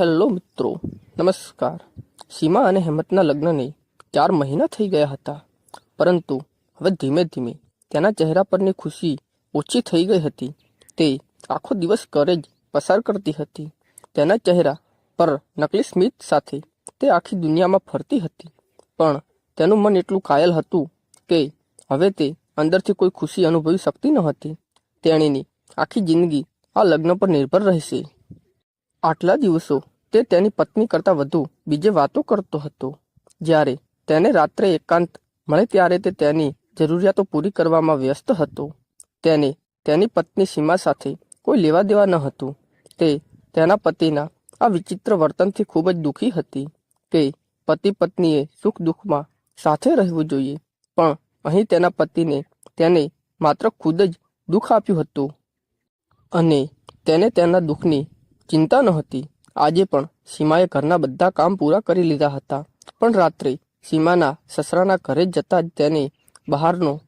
Hello મિત્રો, નમસ્કાર. સીમા અને હેમતના લગ્નને ચાર મહિના થઈ ગયા હતા. પરંતુ હવે ધીમે ધીમે તેના ચહેરા પરની ખુશી ઓછી થઈ ગઈ હતી. તે આખો દિવસ ઘરે જ પસાર કરતી હતી. તેના ચહેરા પર નકલી સ્મિત સાથે તે આખી દુનિયામાં ફરતી હતી. પણ તેનું મન એટલું કાયલ હતું કે હવે તે અંદરથી કોઈ ખુશી અનુભવી શકતી ન હતી. તેણીની આખી જિંદગી આ લગ્ન પર નિર્ભર રહેશે. આટલા દિવસો તે તેની પત્ની કરતાં વધુ બીજે વાતો કરતો હતો. જ્યારે તેને રાત્રે એકાંત મળે ત્યારે તે તેની જરૂરિયાતો પૂરી કરવામાં વ્યસ્ત હતો. તેને તેની પત્ની સીમા સાથે કોઈ લેવા દેવા ન હતું. તે તેના પતિના આ વિચિત્ર વર્તનથી ખૂબ જ દુઃખી હતી. કે પતિ પત્નીએ સુખ દુઃખમાં સાથે રહેવું જોઈએ, પણ અહીં તેના પતિને તેને માત્ર ખુદ જ દુઃખ આપ્યું હતું. અને તેને તેના દુઃખની ચિંતા નહોતી આજે પણ સીમાએ ઘરના બધા કામ પૂરા કરી લીધા હતા. પણ રાત્રે સીમાના સસરાના ઘરે જતા જ તેને બહારનો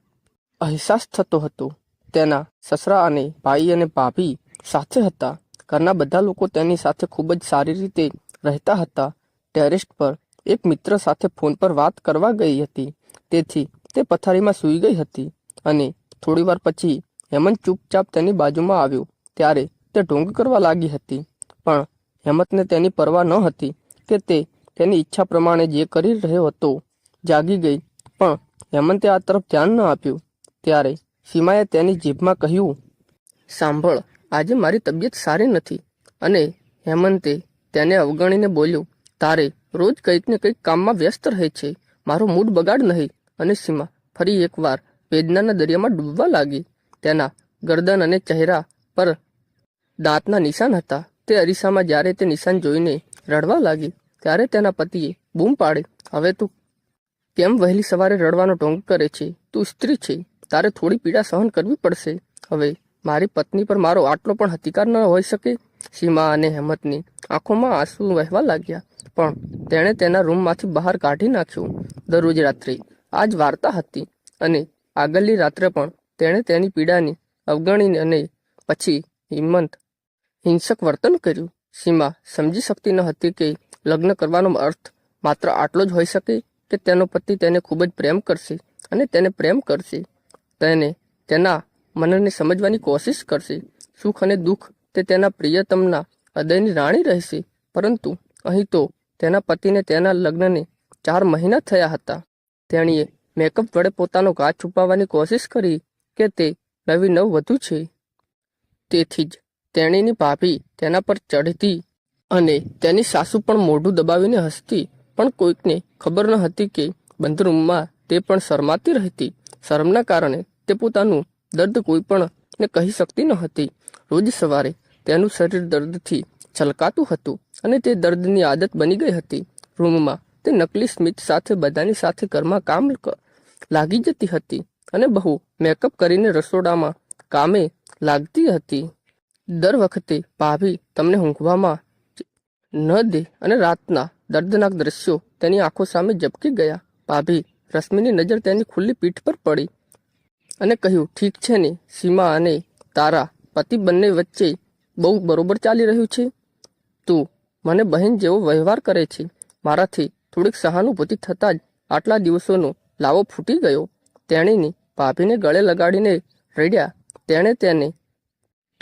અહેસાસ થતો હતો. તેના સસરા અને ભાઈ અને ભાભી સાથે હતા. ઘરના બધા લોકો તેની સાથે ખૂબ જ સારી રીતે રહેતા હતા. ટેરેસ પર એક મિત્ર સાથે ફોન પર વાત કરવા ગઈ હતી. તેથી તે પથારીમાં સૂઈ ગઈ હતી અને થોડીવાર પછી હેમંત ચૂપચાપ તેની બાજુમાં આવ્યો. ત્યારે તે ઢોંગ કરવા લાગી હતી. પણ હેમંતને તેની પરવા ન હતી કે તે તેની ઈચ્છા પ્રમાણે જે કરી રહ્યો હતો, જાગી ગઈ. પણ હેમંતે આ તરફ ધ્યાન ન આપ્યું. ત્યારે સીમાએ તેની જીભમાં કહ્યું, સાંભળ, આજે મારી તબિયત સારી નથી. અને હેમંતે તેને અવગણીને બોલ્યું, તારે રોજ કંઈક ને કંઈક કામમાં વ્યસ્ત રહે છે. મારો મૂડ બગાડ નહીં. અને સીમા ફરી એકવાર વેદનાના દરિયામાં ડૂબવા લાગી. તેના ગરદન અને ચહેરા પર દાંતના નિશાન હતા. તે અરીસામાં જ્યારે તે નિશાન જોઈને રડવા લાગી, ત્યારે તેના પતિએ બૂમ પાડી, હવે તું કેમ વહેલી સવારે રડવાનો ઢોંગ કરે છે? તું સ્ત્રી છે, તારે થોડી પીડા સહન કરવી પડશે. હવે મારી પત્ની પર મારો આટલો પણ હતિકાર ન હોઈ શકે. સીમા અને હેમતની આંખોમાં આંસુ વહેવા લાગ્યા, પણ તેણે તેના રૂમમાંથી બહાર કાઢી નાખ્યું. દરરોજ રાત્રે આ જ વાર્તા હતી અને આગળની રાત્રે પણ તેણે તેની પીડાની અવગણીને અને પછી હિંમત હિંસક વર્તન કર્યું. સીમા સમજી શકતી ન હતી કે લગ્ન કરવાનો અર્થ માત્ર આટલો જ હોઈ શકે કે તેનો પતિ તેને ખૂબ જ પ્રેમ કરશે અને તેને પ્રેમ કરશે. તેને તેના મનને સમજવાની કોશિશ કરશે. સુખ અને દુઃખ તે તેના પ્રિયતમના હૃદયની રાણી રહેશે. પરંતુ અહીં તો તેના પતિને તેના લગ્નને ચાર મહિના થયા હતા. તેણીએ મેકઅપ વડે પોતાનો ઘા છુપાવવાની કોશિશ કરી કે તે નવી નવ વધુ છે. તેથી જ તેણીની ભાભી તેના પર ચઢતી અને તેની સાસુ પણ મોઢું દબાવીને હસતી, પણ કોઈકને ખબર ન હતી કે બંધ રૂમમાં તે પણ શરમાતી રહેતી. શરમના કારણે તે પોતાનું દર્દ કોઈ પણ ને કહી શકતી ન હતી. રોજ સવારે તેનું શરીર દર્દથી છલકાતું હતું અને તે દર્દની આદત બની ગઈ હતી. રૂમમાં તે નકલી સ્મિત સાથે બધાની સાથે ઘરમાં કામ લાગી જતી હતી અને બહુ મેકઅપ કરીને રસોડામાં કામે લાગતી હતી. દર વખતે ભાભી તમને ઊંઘવામાં ન દે અને રાતના દર્દનાક દ્રશ્યો તેની આંખો સામે ઝબકી ગયા. ભાભી રશ્મિની નજર તેની ખુલ્લી પીઠ પર પડી અને કહ્યું, ઠીક છે ને, સીમા અને તારા પતિ બંને વચ્ચે બહુ બરોબર ચાલી રહ્યું છે. તું મને બહેન જેવો વ્યવહાર કરે છે. મારાથી થોડીક સહાનુભૂતિ થતાં જ આટલા દિવસોનો લાવો ફૂટી ગયો. તેણીની ભાભીને ગળે લગાડીને રડ્યા. તેણે તેને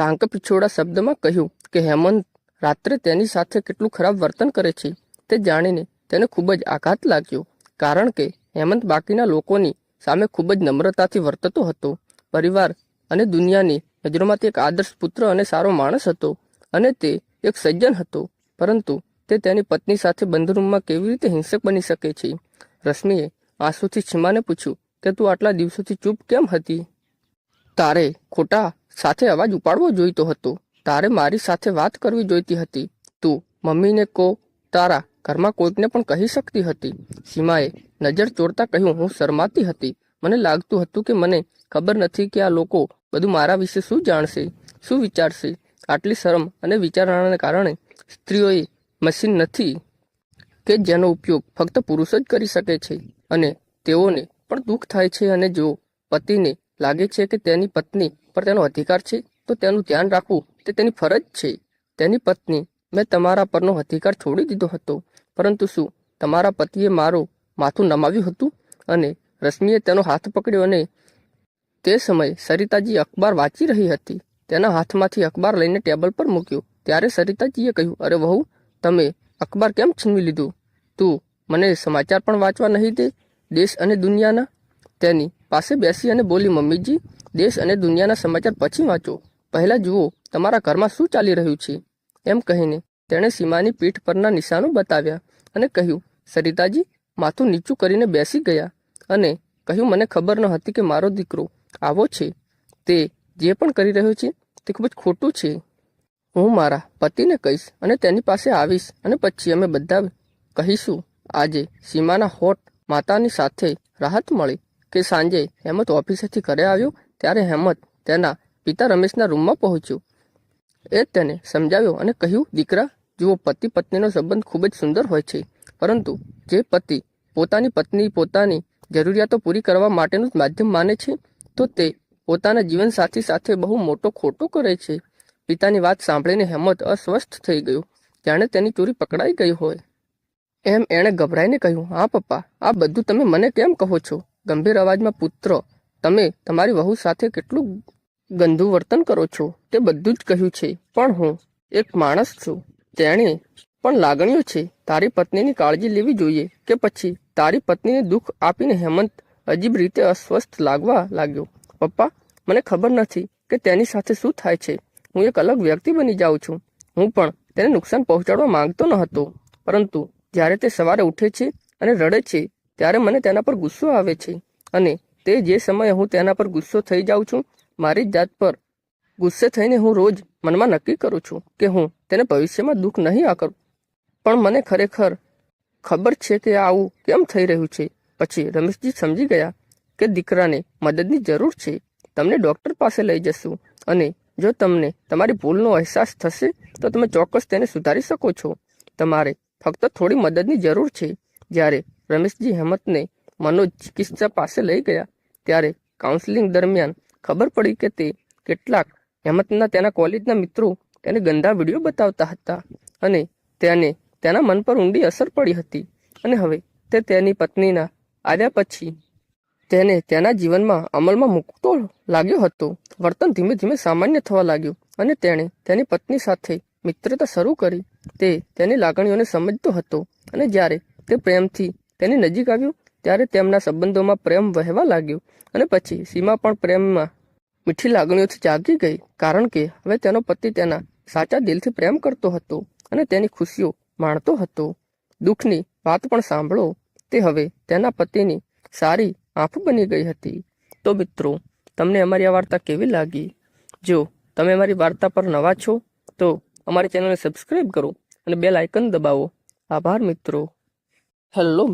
ટાંક પિછોડા શબ્દમાં કહ્યું કે, હેમંત, રાત્રે તેની સાથે કેટલું ખરાબ વર્તન કરે છે તે જાણીને તેને ખૂબ જ આઘાત લાગ્યો. કારણ કે, હેમંત બાકીના લોકોની સામે ખૂબ જ નમ્રતાથી વર્તતો હતો. પરિવાર અને દુનિયાની નજરોમાં એક આદર્શ પુત્ર અને સારો માણસ હતો અને તે એક સજ્જન હતો. પરંતુ તે તેની પત્ની સાથે બંધરૂમમાં કેવી રીતે હિંસક બની શકે છે? રશ્મિએ આંસુથી છીમાને પૂછ્યું કે, તું આટલા દિવસોથી ચૂપ કેમ હતી? તારે ખોટા સાથે અવાજ ઉપાડવો જોઈતો હતો. તારે મારી સાથે વાત કરવી જોઈતી હતી. તું મમ્મીને કો તારા ઘરમાં કોઈકને પણ કહી શકતી હતી. સીમાએ નજર ચોરતા કહ્યું, હું શરમાતી હતી. મને લાગતું હતું કે મને ખબર નથી કે આ લોકો બધું મારા વિશે શું જાણશે, શું વિચારશે. આટલી શરમ અને વિચારણાને કારણે સ્ત્રીઓએ મશીન નથી કે જેનો ઉપયોગ ફક્ત પુરુષ જ કરી શકે છે. અને તેઓને પણ દુઃખ થાય છે અને જો પતિને લાગે છે કે તેની પત્ની પર તેનો અધિકાર છે, તો તેનું ધ્યાન રાખવું તે તેની ફરજ છે. તેની પત્ની, મેં તમારા પરનો અધિકાર છોડી દીધો હતો. પરંતુ શું તમારા પતિએ મારું માથું નમાવ્યું હતું? અને રશ્મિએ તેનો હાથ પકડ્યો અને તે સમયે સરિતાજી અખબાર વાંચી રહી હતી. તેના હાથમાંથી અખબાર લઈને ટેબલ પર મૂક્યો. ત્યારે સરિતાજીએ કહ્યું, અરે વહુ, તમે અખબાર કેમ છીનવી લીધું? તું મને સમાચાર પણ વાંચવા નહીં દે, દેશ અને દુનિયાના. તેની પાસે બેસી અને બોલી, મમ્મીજી દેશ અને દુનિયાના સમાચાર પછી વાંચો. પહેલા જુઓ, તમારા ઘરમાં શું ચાલી રહ્યું છે? એમ કહીને તેણે સીમાની પીઠ પરના નિશાનો બતાવ્યા અને કહ્યું, સરિતાજી, માથું નીચું કરીને બેસી ગયા. અને કહ્યું, મને ખબર ન હતી કે મારો દીકરો આવો છે. તે જે પણ કરી રહ્યો છે, તે ખૂબ જ ખોટું છે. હું મારા પતિને કહીશ અને તેની પાસે આવીશ અને પછી અમે બધા કહીશું, આજે સીમાના હોટ માતાની સાથે રાહત મળી. કે સાંજે હેમંત ઓફિસેથી ઘરે આવ્યો ત્યારે હેમંત તેના પિતા રમેશના રૂમમાં પહોંચ્યો. એ તેને સમજાવ્યો અને કહ્યું, દીકરા, જુઓ, પતિ પત્નીનો સંબંધ ખૂબ જ સુંદર હોય છે. પરંતુ જે પતિ પોતાની પત્ની પોતાની જરૂરિયાતો પૂરી કરવા માટેનું માધ્યમ માને છે, તો તે પોતાના જીવનસાથી સાથે બહુ મોટો ખોટો કરે છે. પિતાની વાત સાંભળીને હેમંત અસ્વસ્થ થઈ ગયો. જાણે તેની ચોરી પકડાઈ ગઈ હોય. એમ એણે ગભરાઈને કહ્યું, હા, પપ્પા, આ બધું તમે મને કેમ કહો છો? ગંભીર અવાજમાં પુત્ર તમે તમારી વહુ સાથે કેટલું ગંદુ વર્તન કરો છો? તે બધું જ કહ્યું છે. પણ હું એક માણસ છું. તેણે પણ લાગણીઓ છે. તારી પત્નીની કાળજી લેવી જોઈએ કે પછી તારી પત્નીને દુઃખ આપીને હેમંત અજીબ રીતે અસ્વસ્થ લાગવા લાગ્યો. પપ્પા, મને ખબર નથી કે તેની સાથે શું થાય છે. હું એક અલગ વ્યક્તિ બની જાઉં છું. હું પણ તેને નુકસાન પહોંચાડવા માંગતો ન હતો. પરંતુ જ્યારે તે સવારે ઉઠે છે અને રડે છે, ત્યારે મને તેના પર ગુસ્સો આવે છે. અને તે જે સમયે હું તેના પર ગુસ્સો થઈ જાઉં છું, મારી જાત પર ગુસ્સે થઈને હું રોજ મનમાં નક્કી કરું છું કે હું તેને ભવિષ્યમાં દુઃખ નહીં આ કરું. પણ મને ખરેખર ખબર છે કે આવું કેમ થઈ રહ્યું છે. પછી રમેશજી સમજી ગયા કે દીકરાને મદદની જરૂર છે. તમને ડૉક્ટર પાસે લઈ જશું અને જો તમને તમારી ભૂલનો અહેસાસ થશે, તો તમે ચોક્કસ તેને સુધારી શકો છો. તમારે ફક્ત થોડી મદદની જરૂર છે. જ્યારે રમેશજી હેમંતને મનોજ ચિકિત્સા પાસે લઈ ગયા. ત્યારે કાઉન્સેલિંગ દરમિયાન ખબર પડી કે તે કેટલાક હેમંતના તેના કોલેજના મિત્રો તેને ગંદા વીડિયો બતાવતા હતા અને તેને તેના મન પર ઊંડી અસર પડી હતી. અને હવે તે તેની પત્નીના આવ્યા પછી તેને તેના જીવનમાં અમલમાં મૂકતો લાગ્યો હતો. વર્તન ધીમે ધીમે સામાન્ય થવા લાગ્યું અને તેણે તેની પત્ની સાથે મિત્રતા શરૂ કરી. તે તેની લાગણીઓને સમજતો હતો અને જ્યારે તે પ્રેમથી તેની નજીક આવ્યું ત્યારે તેમના સંબંધોમાં પ્રેમ વહેવા લાગ્યો અને પછી સીમા પણ પ્રેમમાં મીઠી લાગણીઓથી જાગી ગઈ, કારણ કે હવે તેનો પતિ તેના સાચા દિલથી પ્રેમ કરતો હતો અને તેની ખુશીઓ માણતો હતો. દુઃખની વાત પણ સાંભળો, તે હવે તેના પતિની સારી આંખ બની ગઈ હતી. તો મિત્રો, તમને અમારી આ વાર્તા કેવી લાગી? જો તમે અમારી વાર્તા પર નવા છો, તો અમારી ચેનલને સબસ્ક્રાઈબ કરો અને બેલ આઇકન દબાવો. આભાર મિત્રો. હેલો